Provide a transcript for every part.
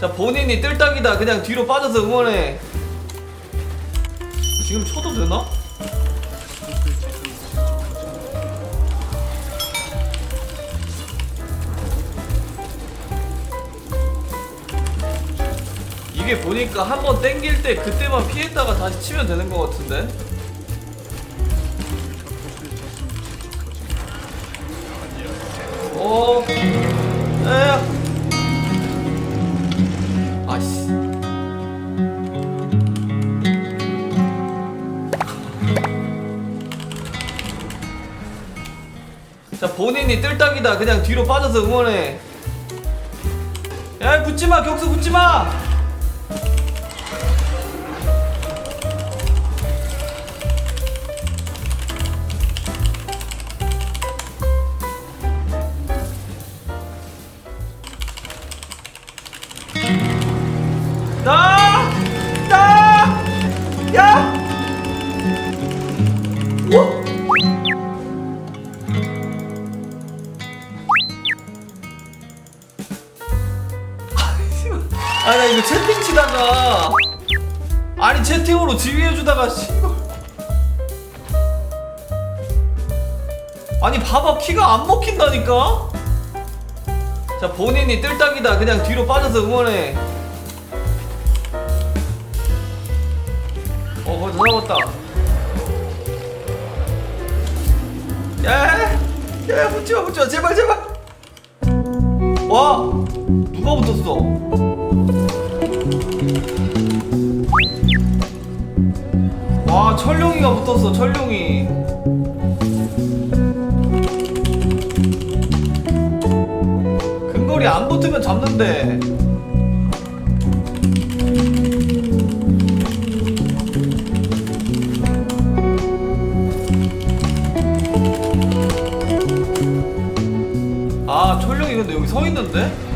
자 본인이 뜰딱이다. 그냥 뒤로 빠져서 응원해. 지금 쳐도 되나? 이게 보니까 한 번 땡길 때 그때만 피했다가 다시 치면 되는 것 같은데? 오 에야 아씨. 자 본인이 뜰딱이다. 그냥 뒤로 빠져서 응원해. 야 붙지마 격수 붙지마 아, 나 이거 채팅 치다가. 아니, 채팅으로 지휘해주다가, 씨발. 아니, 봐봐, 키가 안 먹힌다니까? 자, 본인이 뜰딱이다. 그냥 뒤로 빠져서 응원해. 어, 다 잡았다. 야, 야, 붙지마, 붙지마, 제발, 제발. 와, 누가 붙었어? 철룡이가 붙었어, 철룡이. 근거리 안 붙으면 잡는데. 아 철룡이 근데 여기 서 있는데?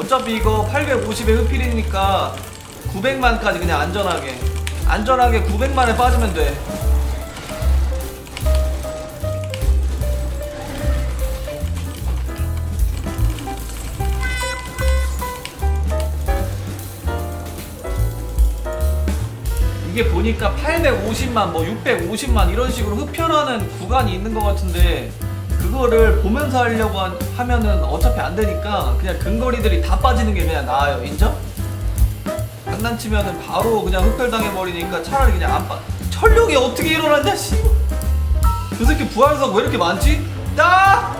어차피 이거 850에 흡필이니까 900만까지 그냥 안전하게 안전하게 900만에 빠지면 돼. 이게 보니까 850만 뭐 650만 이런 식으로 흡혈하는 구간이 있는 것 같은데 그거를 보면서 하려고 한- 하면은 어차피 안 되니까 그냥 근거리들이 다 빠지는 게 그냥 나아요 인정? 장난치면은 바로 그냥 흡혈 당해 버리니까 차라리 그냥 안 빠. 철룡이 어떻게 일어났냐 씨. 그 새끼 부활석 왜 이렇게 많지? 나!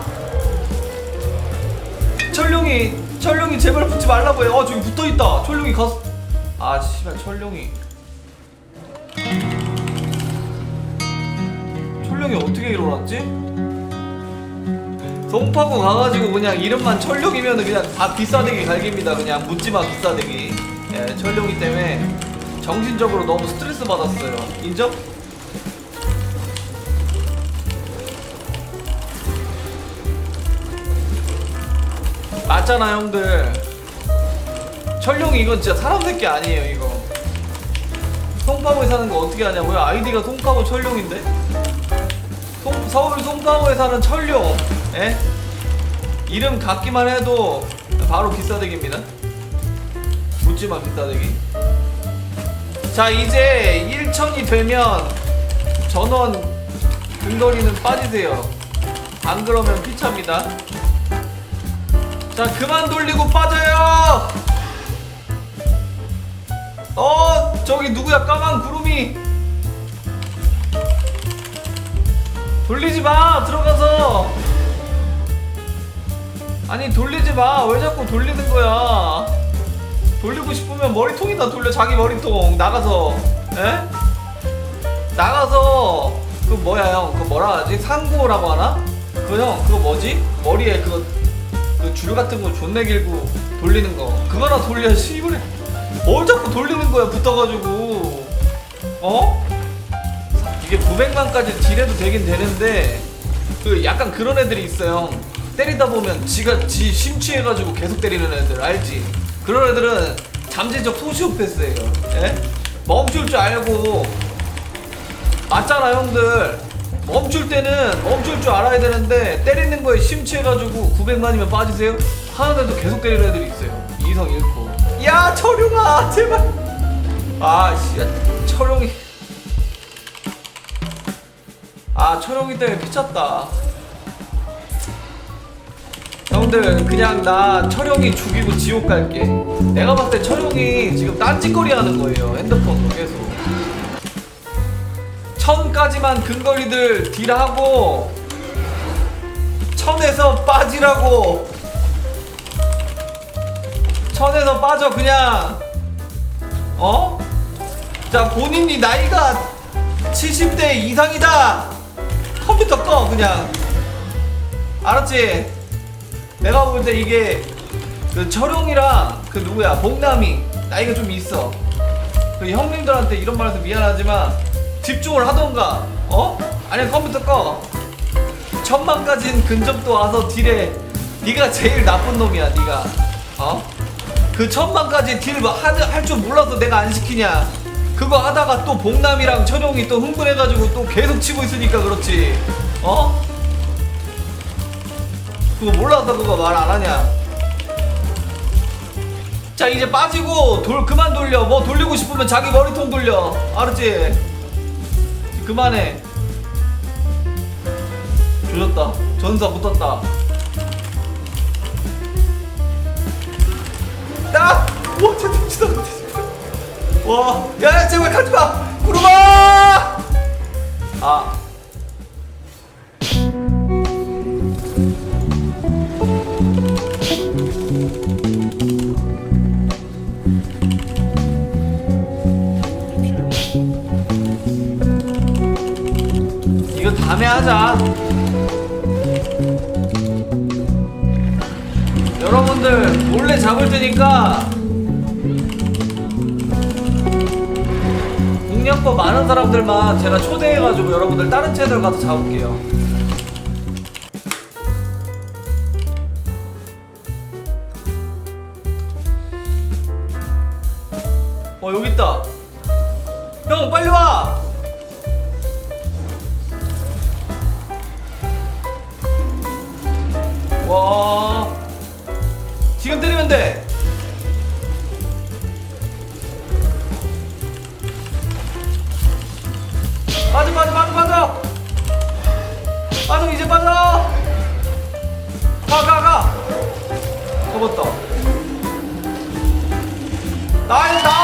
철룡이 철룡이 제발 붙지 말라고 해. 어 저기 붙어 있다. 철룡이 가. 아 씨발 철룡이. 철룡이 어떻게 일어났지? 송파구 가가지고 그냥 이름만 철룡이면은 그냥 다 비싸대기 갈깁니다. 그냥 묻지마 비싸대기. 예, 철룡이 때문에 정신적으로 너무 스트레스 받았어요. 인정? 맞잖아 형들. 철룡이 이건 진짜 사람 새끼 아니에요 이거. 송파구에 사는 거 어떻게 하냐고요? 아이디가 송파구 철룡인데? 송, 서울 송파구에 사는 철룡 예? 이름 갖기만 해도 바로 비싸대기입니다. 묻지마 비싸대기. 자 이제 1천이 되면 전원 근거리는 빠지세요. 안 그러면 피차입니다. 자 그만 돌리고 빠져요! 어 저기 누구야? 까만 구름이. 돌리지 마! 들어가서 아니 돌리지 마 왜 자꾸 돌리는 거야? 돌리고 싶으면 머리통이나 돌려. 자기 머리통. 나가서. 에? 나가서. 그 뭐야 형? 그 뭐라 하지? 상고라고 하나? 그 형 그거 뭐지? 머리에 그거 그 줄 같은 거 존내 길고 돌리는 거. 그거나 돌려 씨부래 뭘 자꾸 돌리는 거야 붙어가지고. 어? 이게 900만까지 딜해도 되긴 되는데 그 약간 그런 애들이 있어요 때리다 보면 지가 지 심취해가지고 계속 때리는 애들 알지? 그런 애들은 잠재적 소시오패스예요. 예? 멈출 줄 알고. 맞잖아 형들. 멈출 때는 멈출 줄 알아야 되는데 때리는 거에 심취해가지고 900만이면 빠지세요? 하는데도 계속 때리는 애들이 있어요. 이성 잃고. 야 철용아 제발. 아씨 철용이. 아 철용이 때문에 피쳤다 형들 그냥 나 철용이 죽이고 지옥 갈게. 내가 봤을 때 철용이 지금 딴짓거리 하는 거예요 핸드폰으로 계속 천까지만 근거리들 딜하고 천에서 빠지라고. 천에서 빠져 그냥. 어? 자 본인이 나이가 70대 이상이다. 컴퓨터 꺼 그냥. 알았지? 내가 볼 때 이게 그 철용이랑 그 누구야? 복남이 나이가 좀 있어. 그 형님들한테 이런 말해서 미안하지만 집중을 하던가 어? 아니야 컴퓨터 꺼. 천만까진 근접도 와서 딜에 네가 제일 나쁜 놈이야 네가. 어? 그 천만까지 딜할 줄 몰라서 내가 안 시키냐. 그거 하다가 또 복남이랑 철용이 또 흥분해가지고 또 계속 치고 있으니까 그렇지. 어? 그거 몰라서 그거 말 안 하냐? 자 이제 빠지고 돌 그만 돌려. 뭐 돌리고 싶으면 자기 머리통 돌려. 알았지? 그만해. 조졌다. 전사 붙었다. 야! 와 진짜 진짜 와, 야, 제발 가지 마, 이거 다음에 하자. 여러분들 몰래 잡을 테니까 공략법 많은 사람들만 제가 초대해가지고 여러분들 다른 채널 가서 잡을게요. 어, 여기 있다. 형 빨리 와. 와. 지금 때리면 돼. 빠져 빠져 빠져 빠져. 빠져 이제 빠져. 가 가 가. 접었다. 나이 나.